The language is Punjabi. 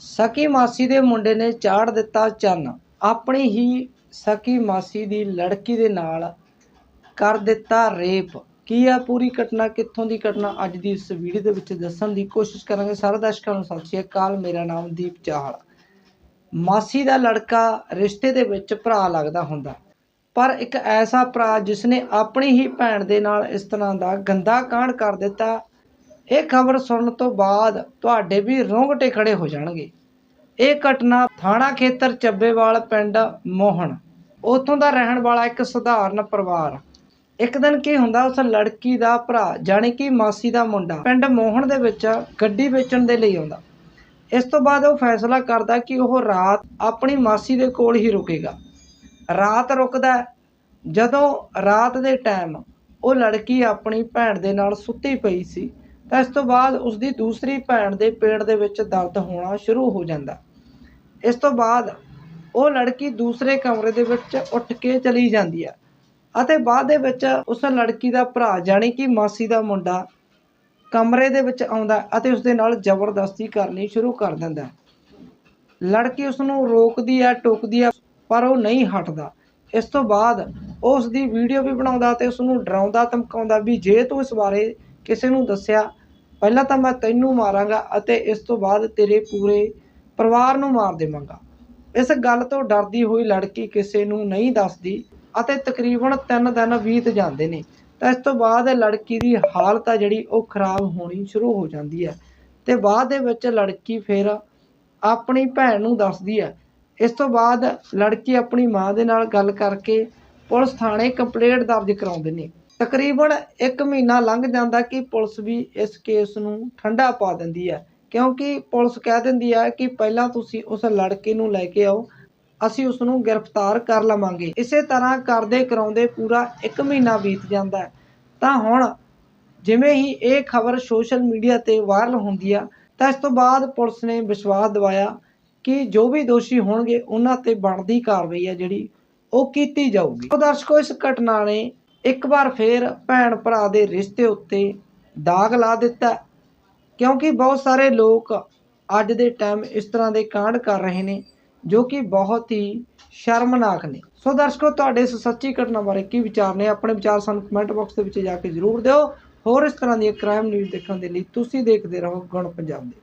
ਸਕੀ ਮਾਸੀ ਦੇ ਮੁੰਡੇ ਨੇ ਚਾੜ ਦਿੱਤਾ ਚੰਨ। ਆਪਣੀ ਹੀ ਸਕੀ ਮਾਸੀ ਦੀ ਲੜਕੀ ਦੇ ਨਾਲ ਕਰ ਦਿੱਤਾ ਰੇਪ। ਕੀ ਆ ਪੂਰੀ ਘਟਨਾ? ਕਿੱਥੋਂ ਦੀ ਘਟਨਾ? ਅੱਜ ਦੀ ਇਸ ਵੀਡੀਓ ਦੇ ਵਿੱਚ ਦੱਸਣ ਦੀ ਕੋਸ਼ਿਸ਼ ਕਰਾਂਗੇ। ਸਾਰੇ ਦਰਸ਼ਕਾਂ ਨੂੰ ਸਤਿ ਸ਼੍ਰੀ ਅਕਾਲ। ਮੇਰਾ ਨਾਮ ਦੀਪ ਚਾਹਲ। ਮਾਸੀ ਦਾ ਲੜਕਾ ਰਿਸ਼ਤੇ ਦੇ ਵਿੱਚ ਭਰਾ ਲੱਗਦਾ ਹੁੰਦਾ। ਪਰ ਇੱਕ ਐਸਾ ਭਰਾ ਜਿਸਨੇ ਆਪਣੀ ਹੀ ਭੈਣ ਦੇ ਨਾਲ ਇਸ ਤਰ੍ਹਾਂ ਦਾ ਗੰਦਾ ਕਾਂਡ ਕਰ ਦਿੱਤਾ ਇਹ ਖਬਰ ਸੁਣਨ ਤੋਂ ਬਾਅਦ ਤੁਹਾਡੇ ਵੀ ਰੋਂਗਟੇ ਖੜੇ ਹੋ ਜਾਣਗੇ। ਇਹ ਘਟਨਾ ਥਾਣਾ ਖੇਤਰ ਚੱਬੇਵਾਲ ਪਿੰਡ ਮੋਹਣ। ਉੱਥੋਂ ਦਾ ਰਹਿਣ ਵਾਲਾ ਇੱਕ ਸਧਾਰਨ ਪਰਿਵਾਰ। ਇੱਕ ਦਿਨ ਕੀ ਹੁੰਦਾ, ਉਸ ਲੜਕੀ ਦਾ ਭਰਾ ਜਾਣੀ ਕਿ ਮਾਸੀ ਦਾ ਮੁੰਡਾ ਪਿੰਡ ਮੋਹਣ ਦੇ ਵਿੱਚ ਗੱਡੀ ਵੇਚਣ ਦੇ ਲਈ ਆਉਂਦਾ। ਇਸ ਤੋਂ ਬਾਅਦ ਉਹ ਫੈਸਲਾ ਕਰਦਾ ਕਿ ਉਹ ਰਾਤ ਆਪਣੀ ਮਾਸੀ ਦੇ ਕੋਲ ਹੀ ਰੁਕੇਗਾ। ਰਾਤ ਰੁਕਦਾ ਜਦੋਂ ਰਾਤ ਦੇ ਟਾਈਮ ਉਹ ਲੜਕੀ ਆਪਣੀ ਭੈਣ ਦੇ ਨਾਲ ਸੁੱਤੀ ਪਈ ਸੀ। ਤਾਂ ਇਸ ਤੋਂ ਬਾਅਦ ਉਸ ਦੀ ਦੂਸਰੀ ਭੈਣ ਦੇ ਪੇਟ ਦੇ ਵਿੱਚ ਦਰਦ ਹੋਣਾ ਸ਼ੁਰੂ ਹੋ ਜਾਂਦਾ। ਇਸ ਤੋਂ ਬਾਅਦ ਉਹ ਲੜਕੀ ਦੂਸਰੇ ਕਮਰੇ ਦੇ ਵਿੱਚ ਉੱਠ ਕੇ ਚਲੀ ਜਾਂਦੀ ਹੈ ਅਤੇ ਬਾਅਦ ਦੇ ਵਿੱਚ ਉਸ ਲੜਕੀ ਦਾ ਭਰਾ ਜਾਣੀ ਕਿ ਮਾਸੀ ਦਾ ਮੁੰਡਾ ਕਮਰੇ ਦੇ ਵਿੱਚ ਆਉਂਦਾ ਅਤੇ ਉਸ ਦੇ ਨਾਲ ਜ਼ਬਰਦਸਤੀ ਕਰਨੀ ਸ਼ੁਰੂ ਕਰ ਦਿੰਦਾ। ਲੜਕੀ ਉਸ ਨੂੰ ਰੋਕਦੀ ਹੈ ਟੋਕਦੀ ਹੈ ਪਰ ਉਹ ਨਹੀਂ ਹਟਦਾ। ਇਸ ਤੋਂ ਬਾਅਦ ਉਹ ਉਸ ਦੀ ਵੀਡੀਓ ਵੀ ਬਣਾਉਂਦਾ ਤੇ ਉਸ ਨੂੰ ਡਰਾਉਂਦਾ, ਧਮਕਾਉਂਦਾ ਵੀ ਜੇ ਤੂੰ ਇਸ ਬਾਰੇ ਕਿਸੇ ਨੂੰ ਦੱਸਿਆ ਪਹਿਲਾਂ ਤਾਂ ਮੈਂ ਤੈਨੂੰ ਮਾਰਾਂਗਾ ਅਤੇ ਇਸ ਤੋਂ ਬਾਅਦ ਤੇਰੇ ਪੂਰੇ ਪਰਿਵਾਰ ਨੂੰ ਮਾਰ ਦੇਵਾਂਗਾ। ਇਸ ਗੱਲ ਤੋਂ ਡਰਦੀ ਹੋਈ ਲੜਕੀ ਕਿਸੇ ਨੂੰ ਨਹੀਂ ਦੱਸਦੀ ਅਤੇ ਤਕਰੀਬਨ 3 ਦਿਨ ਬੀਤ ਜਾਂਦੇ ਨੇ। ਤਾਂ ਇਸ ਤੋਂ ਬਾਅਦ ਲੜਕੀ ਦੀ ਹਾਲਤ ਆ ਜਿਹੜੀ ਉਹ ਖਰਾਬ ਹੋਣੀ ਸ਼ੁਰੂ ਹੋ ਜਾਂਦੀ ਹੈ ਤੇ ਬਾਅਦ ਦੇ ਵਿੱਚ ਲੜਕੀ ਫਿਰ ਆਪਣੀ ਭੈਣ ਨੂੰ ਦੱਸਦੀ ਹੈ ਇਸ ਤੋਂ ਬਾਅਦ ਲੜਕੀ ਆਪਣੀ ਮਾਂ ਦੇ ਨਾਲ ਗੱਲ ਕਰਕੇ ਪੁਲਿਸ ਥਾਣੇ ਕੰਪਲੇਂਟ ਦਰਜ ਕਰਾਉਂਦੇ ਨੇ। ਤਕਰੀਬਨ 1 ਮਹੀਨਾ ਲੰਘ ਜਾਂਦਾ ਕਿ ਪੁਲਿਸ ਵੀ ਇਸ ਕੇਸ ਨੂੰ ਠੰਡਾ ਪਾ ਦਿੰਦੀ ਹੈ। ਕਿਉਂਕਿ ਪੁਲਿਸ ਕਹਿ ਦਿੰਦੀ ਹੈ ਕਿ ਪਹਿਲਾਂ ਤੁਸੀਂ ਉਸ ਲੜਕੇ ਨੂੰ ਲੈ ਕੇ ਆਓ, ਅਸੀਂ ਉਸ ਨੂੰ ਗ੍ਰਿਫਤਾਰ ਕਰ ਲਵਾਂਗੇ। ਇਸੇ ਤਰ੍ਹਾਂ ਕਰਦੇ ਕਰਾਉਂਦੇ ਪੂਰਾ 1 ਮਹੀਨਾ ਬੀਤ ਜਾਂਦਾ ਤਾਂ ਹੁਣ ਜਿਵੇਂ ਹੀ ਇਹ ਖਬਰ ਸੋਸ਼ਲ ਮੀਡੀਆ ਤੇ ਵਾਇਰਲ ਹੁੰਦੀ ਆ, ਤਾਂ ਇਸ ਤੋਂ ਬਾਅਦ ਪੁਲਿਸ ਨੇ ਵਿਸ਼ਵਾਸ ਦਿਵਾਇਆ ਕਿ ਜੋ ਵੀ ਦੋਸ਼ੀ ਹੋਣਗੇ, ਉਹਨਾਂ ਤੇ ਬਣਦੀ ਕਾਰਵਾਈ ਆ ਜਿਹੜੀ ਉਹ ਕੀਤੀ ਜਾਊਗੀ। ਉਹ ਦਰਸ਼ਕੋ, ਇਸ ਘਟਨਾ ਨੇ ਇੱਕ ਵਾਰ ਫੇਰ ਭੈਣ ਭਰਾ ਦੇ ਰਿਸ਼ਤੇ ਉੱਤੇ ਦਾਗ ਲਾ ਦਿੱਤਾ। ਕਿਉਂਕਿ ਬਹੁਤ ਸਾਰੇ ਲੋਕ ਅੱਜ ਦੇ ਟਾਈਮ ਇਸ ਤਰ੍ਹਾਂ ਦੇ ਕਾਂਡ ਕਰ ਰਹੇ ਨੇ, ਜੋ ਕਿ ਬਹੁਤ ਹੀ ਸ਼ਰਮਨਾਕ ਨੇ। ਸੋ ਦਰਸ਼ਕੋ, ਤੁਹਾਡੇ ਇਸ ਸੱਚੀ ਘਟਨਾ ਬਾਰੇ ਕੀ ਵਿਚਾਰ ਨੇ? ਆਪਣੇ ਵਿਚਾਰ ਸਾਨੂੰ ਕਮੈਂਟ ਬਾਕਸ ਦੇ ਵਿੱਚ ਜਾ ਕੇ ਜ਼ਰੂਰ ਦਿਓ। ਹੋਰ ਇਸ ਤਰ੍ਹਾਂ ਦੀਆਂ ਕ੍ਰਾਈਮ ਨਿਊਜ਼ ਦੇਖਣ ਦੇ ਲਈ ਤੁਸੀਂ ਦੇਖਦੇ ਰਹੋ ਗੁਣ ਪੰਜਾਬ ਦੇ।